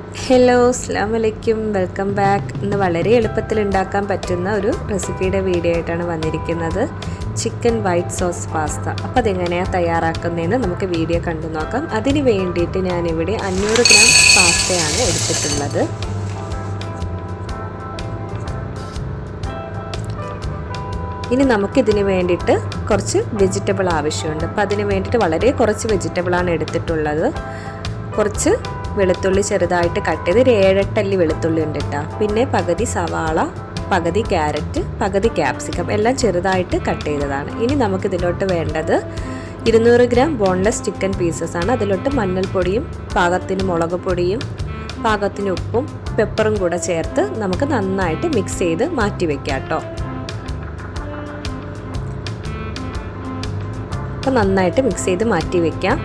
Hello അസ്സാം വലൈക്കും welcome back ഇന്ന് വളരെ എളുപ്പത്തിൽ ഉണ്ടാക്കാൻ പറ്റുന്ന ഒരു റെസിപ്പിയുടെ വീഡിയോ ആയിട്ടാണ് വന്നിരിക്കുന്നത്. ചിക്കൻ വൈറ്റ് സോസ് പാസ്ത അപ്പോൾ അതെങ്ങനെയാണ് തയ്യാറാക്കുന്നതെന്ന് നമുക്ക് വീഡിയോ കണ്ടു നോക്കാം. അതിന് വേണ്ടിയിട്ട് ഞാനിവിടെ അഞ്ഞൂറ് ഗ്രാം പാസ്തയാണ് എടുത്തിട്ടുള്ളത്. ഇനി നമുക്കിതിന് വേണ്ടിയിട്ട് കുറച്ച് വെജിറ്റബിൾ ആവശ്യമുണ്ട്. അപ്പോൾ അതിന് വേണ്ടിയിട്ട് വളരെ കുറച്ച് വെജിറ്റബിളാണ് എടുത്തിട്ടുള്ളത്. കുറച്ച് വെളുത്തുള്ളി ചെറുതായിട്ട് കട്ട് ചെയ്ത് ഒരു ഏഴെട്ടല്ലി വെളുത്തുള്ളി ഉണ്ട് കേട്ടോ. പിന്നെ പകുതി സവാള പകുതി ക്യാരറ്റ് പകുതി ക്യാപ്സിക്കം എല്ലാം ചെറുതായിട്ട് കട്ട് ചെയ്തതാണ്. ഇനി നമുക്ക് ഇതിലോട്ട് വേണ്ടത് ഇരുന്നൂറ് ഗ്രാം ബോൺലെസ് ചിക്കൻ പീസസ് ആണ്. അതിലോട്ട് മഞ്ഞൾപ്പൊടിയും പാകത്തിന് മുളക് പൊടിയും പാകത്തിന് ഉപ്പും പെപ്പറും കൂടെ ചേർത്ത് നമുക്ക് നന്നായിട്ട് മിക്സ് ചെയ്ത് മാറ്റി വെക്കാം കേട്ടോ. അപ്പോൾ നന്നായിട്ട് മിക്സ് ചെയ്ത് മാറ്റി വെക്കാം.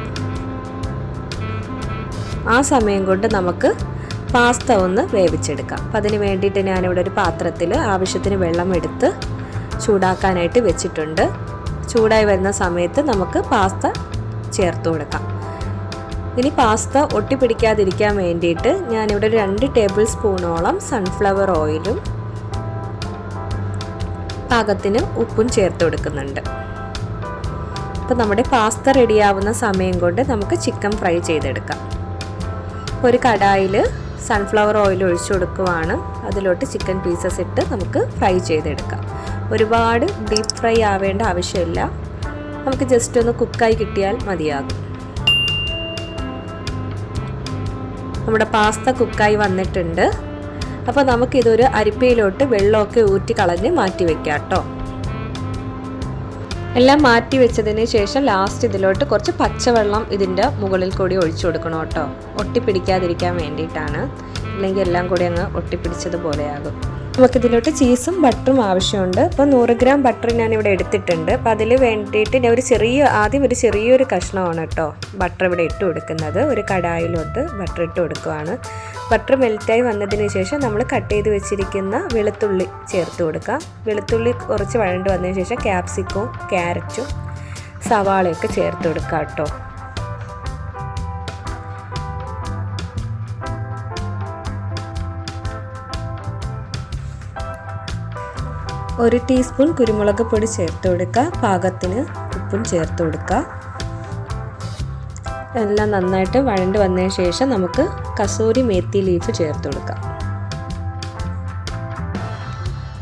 ആ സമയം കൊണ്ട് നമുക്ക് പാസ്ത ഒന്ന് വേവിച്ചെടുക്കാം. അപ്പം അതിന് വേണ്ടിയിട്ട് ഞാനിവിടെ ഒരു പാത്രത്തിൽ ആവശ്യത്തിന് വെള്ളം എടുത്ത് ചൂടാക്കാനായിട്ട് വെച്ചിട്ടുണ്ട്. ചൂടായി വരുന്ന സമയത്ത് നമുക്ക് പാസ്ത ചേർത്ത് കൊടുക്കാം. ഇനി പാസ്ത ഒട്ടിപ്പിടിക്കാതിരിക്കാൻ വേണ്ടിയിട്ട് ഞാനിവിടെ രണ്ട് ടേബിൾ സ്പൂണോളം സൺഫ്ലവർ ഓയിലും പാകത്തിന് ഉപ്പും ചേർത്ത് കൊടുക്കുന്നുണ്ട്. അപ്പോൾ നമ്മുടെ പാസ്ത റെഡിയാവുന്ന സമയം കൊണ്ട് നമുക്ക് ചിക്കൻ ഫ്രൈ ചെയ്തെടുക്കാം. ഒരു കടായിൽ സൺഫ്ലവർ ഓയിൽ ഒഴിച്ചു കൊടുക്കുവാണ്. അതിലോട്ട് ചിക്കൻ പീസസ് ഇട്ട് നമുക്ക് ഫ്രൈ ചെയ്തെടുക്കാം. ഒരുപാട് ഡീപ്പ് ഫ്രൈ ആവേണ്ട ആവശ്യമില്ല. നമുക്ക് ജസ്റ്റ് ഒന്ന് കുക്കായി കിട്ടിയാൽ മതിയാകും. നമ്മുടെ പാസ്ത കുക്കായി വന്നിട്ടുണ്ട്. അപ്പോൾ നമുക്കിതൊരു അരിപ്പയിലോട്ട് വെള്ളമൊക്കെ ഊറ്റി കളഞ്ഞ് മാറ്റി വെക്കാം കേട്ടോ. എല്ലാം മാറ്റി വെച്ചതിന് ശേഷം ലാസ്റ്റ് ഇതിലോട്ട് കുറച്ച് പച്ചവെള്ളം ഇതിന്റെ മുകളിൽ കൂടി ഒഴിച്ചു കൊടുക്കണം കേട്ടോ. ഒട്ടിപ്പിടിക്കാതിരിക്കാൻ വേണ്ടിയിട്ടാണ്. അല്ലെങ്കിൽ എല്ലാം കൂടി അങ്ങ് ഒട്ടിപ്പിടിച്ചതുപോലെയാകും. നമുക്കിതിലോട്ട് ചീസും ബട്ടറും ആവശ്യമുണ്ട്. അപ്പോൾ നൂറ് ഗ്രാം ബട്ടർ ഞാനിവിടെ എടുത്തിട്ടുണ്ട്. അപ്പോൾ അതിൽ വേണ്ടിയിട്ട് ഞാൻ ഒരു ചെറിയ ആദ്യം ഒരു ചെറിയൊരു കഷ്ണമാണ് കേട്ടോ ബട്ടർ ഇവിടെ ഇട്ട് കൊടുക്കുന്നത്. ഒരു കടായിലോട്ട് ബട്ടർ ഇട്ട് കൊടുക്കുവാണ്. ബട്ടർ മെൽറ്റായി വന്നതിന് ശേഷം നമ്മൾ കട്ട് ചെയ്ത് വെച്ചിരിക്കുന്ന വെളുത്തുള്ളി ചേർത്ത് കൊടുക്കാം വെളുത്തുള്ളി കുറച്ച് വഴണ്ട് വന്നതിന് ശേഷം ക്യാപ്സിക്കവും ക്യാരറ്റും സവാളയൊക്കെ ചേർത്ത് കൊടുക്കാം കേട്ടോ. ഒരു ടീസ്പൂൺ കുരുമുളക് പൊടി ചേർത്ത് കൊടുക്കുക. പാകത്തിന് ഉപ്പും ചേർത്ത് കൊടുക്കുക. എല്ലാം നന്നായിട്ട് വഴണ്ട് വന്നതിന് ശേഷം നമുക്ക് കസൂരി മേത്തി ലീഫ് ചേർത്ത് കൊടുക്കാം.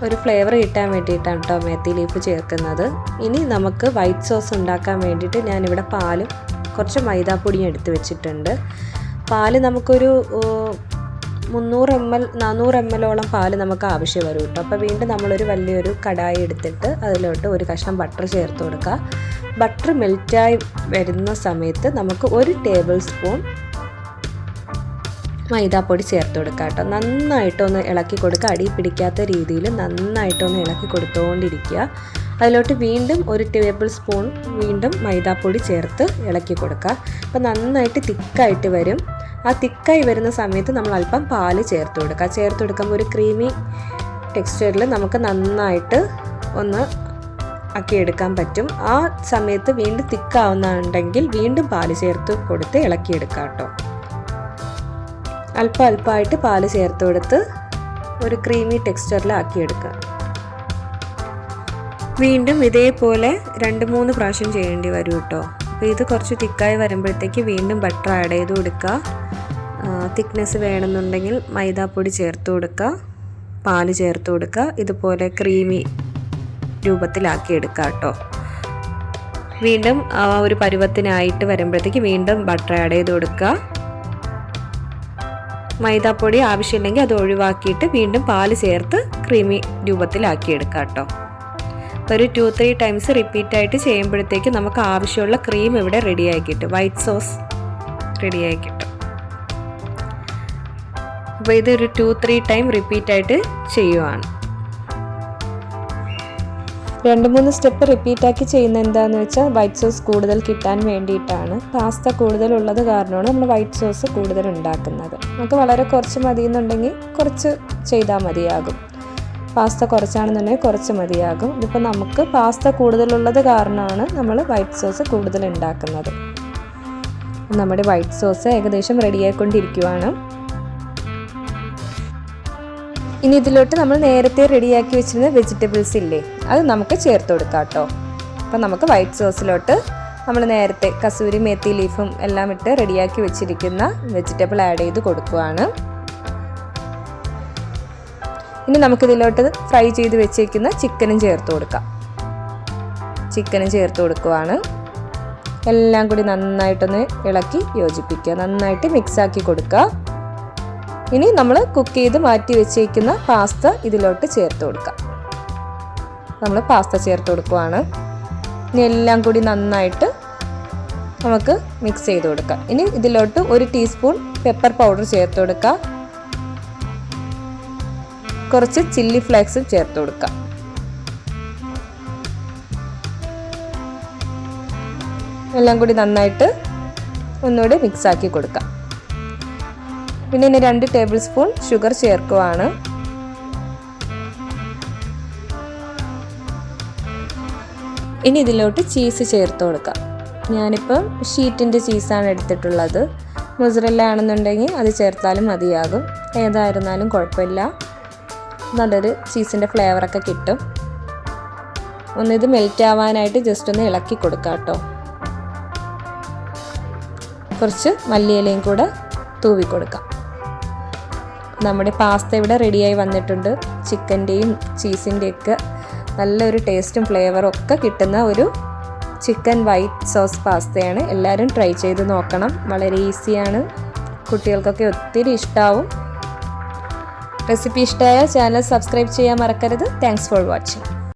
ഒരു ഫ്ലേവർ കിട്ടാൻ വേണ്ടിയിട്ടാണ് കേട്ടോ മേത്തി ലീഫ് ചേർക്കുന്നത്. ഇനി നമുക്ക് വൈറ്റ് സോസ് ഉണ്ടാക്കാൻ വേണ്ടിയിട്ട് ഞാനിവിടെ പാലും കുറച്ച് മൈദാപ്പൊടിയും എടുത്ത് വെച്ചിട്ടുണ്ട്. പാൽ നമുക്കൊരു മുന്നൂറ് എം എൽ നാനൂറ് എം എല്ലോളം പാൽ നമുക്ക് ആവശ്യം വരും കേട്ടോ. അപ്പോൾ വീണ്ടും നമ്മളൊരു വലിയൊരു കടായി എടുത്തിട്ട് അതിലോട്ട് ഒരു കഷ്ണം ബട്ടർ ചേർത്ത് കൊടുക്കുക. ബട്ടർ മെൽറ്റായി വരുന്ന സമയത്ത് നമുക്ക് ഒരു ടേബിൾ സ്പൂൺ മൈദാപ്പൊടി ചേർത്ത് കൊടുക്കുക കേട്ടോ. നന്നായിട്ടൊന്ന് ഇളക്കി കൊടുക്കുക. അടി പിടിക്കാത്ത രീതിയിൽ നന്നായിട്ടൊന്ന് ഇളക്കി കൊടുത്തുകൊണ്ടിരിക്കുക അതിലോട്ട് വീണ്ടും ഒരു ടേബിൾ സ്പൂൺ വീണ്ടും മൈദാപ്പൊടി ചേർത്ത് ഇളക്കി കൊടുക്കുക. അപ്പോൾ നന്നായിട്ട് തിക്കായിട്ട് വരും. ആ തിക്കായി വരുന്ന സമയത്ത് നമ്മൾ അല്പം പാൽ ചേർത്ത് കൊടുക്കുക. ചേർത്ത് കൊടുക്കുമ്പോൾ ഒരു ക്രീമി ടെക്സ്ചറിൽ നമുക്ക് നന്നായിട്ട് ഒന്ന് ആക്കിയെടുക്കാൻ പറ്റും. ആ സമയത്ത് വീണ്ടും തിക്കാവുന്നുണ്ടെങ്കിൽ വീണ്ടും പാൽ ചേർത്ത് കൊടുത്ത് ഇളക്കിയെടുക്കാം കേട്ടോ. അല്പം അല്പമായിട്ട് പാൽ ചേർത്ത് കൊടുത്ത് ഒരു ക്രീമി ടെക്സ്ചറിലാക്കിയെടുക്കുക വീണ്ടും ഇതേപോലെ രണ്ട് മൂന്ന് പ്രാവശ്യം ചെയ്യേണ്ടി വരും കേട്ടോ. അപ്പോൾ ഇത് കുറച്ച് തിക്കായി വരുമ്പോഴത്തേക്ക് വീണ്ടും ബട്ടർ ആഡ് ചെയ്ത് കൊടുക്കുക. തിക്നെസ് വേണമെന്നുണ്ടെങ്കിൽ മൈദാപ്പൊടി ചേർത്ത് കൊടുക്കുക പാൽ ചേർത്ത് കൊടുക്കുക ഇതുപോലെ ക്രീമി രൂപത്തിലാക്കി എടുക്കുക കേട്ടോ. വീണ്ടും ആ ഒരു പരുവത്തിനായിട്ട് വരുമ്പോഴത്തേക്ക് വീണ്ടും ബട്ടർ ആഡ് ചെയ്ത് കൊടുക്കുക. മൈദാപ്പൊടി ആവശ്യമില്ലെങ്കിൽ അത് ഒഴിവാക്കിയിട്ട് വീണ്ടും പാൽ ചേർത്ത് ക്രീമി രൂപത്തിലാക്കി എടുക്കുക കേട്ടോ. ഒരു ടു ത്രീ ടൈംസ് റിപ്പീറ്റ് ആയിട്ട് ചെയ്യുമ്പോഴത്തേക്ക് നമുക്ക് ആവശ്യമുള്ള ക്രീം ഇവിടെ റെഡിയായി കിട്ടും. വൈറ്റ് സോസ് റെഡിയായി കിട്ടും. അപ്പോൾ ഒരു ടു ത്രീ ടൈം റിപ്പീറ്റ് ആയിട്ട് ചെയ്യുവാണ്. രണ്ട് മൂന്ന് സ്റ്റെപ്പ് റിപ്പീറ്റ് ആക്കി ചെയ്യുന്ന എന്താണെന്ന് വെച്ചാൽ വൈറ്റ് സോസ് കൂടുതൽ കിട്ടാൻ വേണ്ടിയിട്ടാണ്. പാസ്ത കൂടുതലുള്ളത് കാരണമാണ് നമ്മൾ വൈറ്റ് സോസ് കൂടുതൽ ഉണ്ടാക്കുന്നത്. നമുക്ക് വളരെ കുറച്ച് മതിയെന്നുണ്ടെങ്കിൽ കുറച്ച് ചെയ്താൽ മതിയാകും. പാസ്ത കുറച്ചാണെന്നുണ്ടെങ്കിൽ കുറച്ച് മതിയാകും. ഇതിപ്പോൾ നമുക്ക് പാസ്ത കൂടുതലുള്ളത് കാരണമാണ് നമ്മൾ വൈറ്റ് സോസ് കൂടുതൽ ഉണ്ടാക്കുന്നത്. നമ്മുടെ വൈറ്റ് സോസ് ഏകദേശം റെഡിയായിക്കൊണ്ടിരിക്കുവാണ് ഇനി ഇതിലോട്ട് നമ്മൾ നേരത്തെ റെഡിയാക്കി വെച്ചിരുന്ന വെജിറ്റബിൾസ് ഇല്ലേ അത് നമുക്ക് ചേർത്ത് കൊടുക്കാം കേട്ടോ. അപ്പം നമുക്ക് വൈറ്റ് സോസിലോട്ട് നമ്മൾ നേരത്തെ കസൂരി മേത്തി ലീഫും എല്ലാം ഇട്ട് റെഡിയാക്കി വെച്ചിരിക്കുന്ന വെജിറ്റബിൾ ആഡ് ചെയ്ത് കൊടുക്കുകയാണ് ഇനി നമുക്കിതിലോട്ട് ഫ്രൈ ചെയ്ത് വെച്ചിരിക്കുന്ന ചിക്കനും ചേർത്ത് കൊടുക്കാം. ചിക്കനും ചേർത്ത് കൊടുക്കുവാണ്. എല്ലാം കൂടി നന്നായിട്ടൊന്ന് ഇളക്കി യോജിപ്പിക്കുക നന്നായിട്ട് മിക്സാക്കി കൊടുക്കുക. ഇനി നമ്മൾ കുക്ക് ചെയ്ത് മാറ്റി വെച്ചേക്കുന്ന പാസ്ത ഇതിലോട്ട് ചേർത്ത് കൊടുക്കാം. നമ്മൾ പാസ്ത ചേർത്ത് കൊടുക്കുവാണ്. ഇനി എല്ലാം കൂടി നന്നായിട്ട് നമുക്ക് മിക്സ് ചെയ്ത് കൊടുക്കാം. ഇനി ഇതിലോട്ട് ഒരു ടീസ്പൂൺ പെപ്പർ പൗഡർ ചേർത്ത് കൊടുക്കുക കുറച്ച് ചില്ലി ഫ്ലേക്സ് ചേർത്ത് കൊടുക്കുക എല്ലാം കൂടി നന്നായിട്ട് ഒന്നുകൂടി മിക്സ് ആക്കി കൊടുക്കാം. പിന്നെ ഇനി രണ്ട് ടേബിൾ സ്പൂൺ ഷുഗർ ചേർക്കുവാണ്. ഇനി ഇതിലോട്ട് ചീസ് ചേർത്ത് കൊടുക്കാം. ഞാനിപ്പം ഷീറ്റിന്റെ ചീസാണ് എടുത്തിട്ടുള്ളത്. മുസറല്ല ആണെന്നുണ്ടെങ്കിൽ അത് ചേർത്താലും മതിയാകും. ഏതായിരുന്നാലും കുഴപ്പമില്ല. നല്ലൊരു ചീസിന്റെ ഫ്ലേവറൊക്കെ കിട്ടും. ഒന്നിത് മെൽറ്റ് ആവാനായിട്ട് ജസ്റ്റ് ഒന്ന് ഇളക്കി കൊടുക്കാം കേട്ടോ. കുറച്ച് മല്ലിയിലയും കൂടെ തൂവി കൊടുക്കാം. നമ്മുടെ പാസ്ത ഇവിടെ റെഡിയായി വന്നിട്ടുണ്ട്. ചിക്കന്റെയും ചീസിന്റെയൊക്കെ നല്ലൊരു ടേസ്റ്റും ഫ്ലേവറും ഒക്കെ കിട്ടുന്ന ഒരു ചിക്കൻ വൈറ്റ് സോസ് പാസ്തയാണ്. എല്ലാവരും ട്രൈ ചെയ്ത് നോക്കണം. വളരെ ഈസിയാണ് കുട്ടികൾക്കൊക്കെ ഒത്തിരി ഇഷ്ടമാവും റെസിപ്പി ഇഷ്ടമായ ചാനൽ സബ്സ്ക്രൈബ് ചെയ്യാൻ മറക്കരുത്. Thanks for watching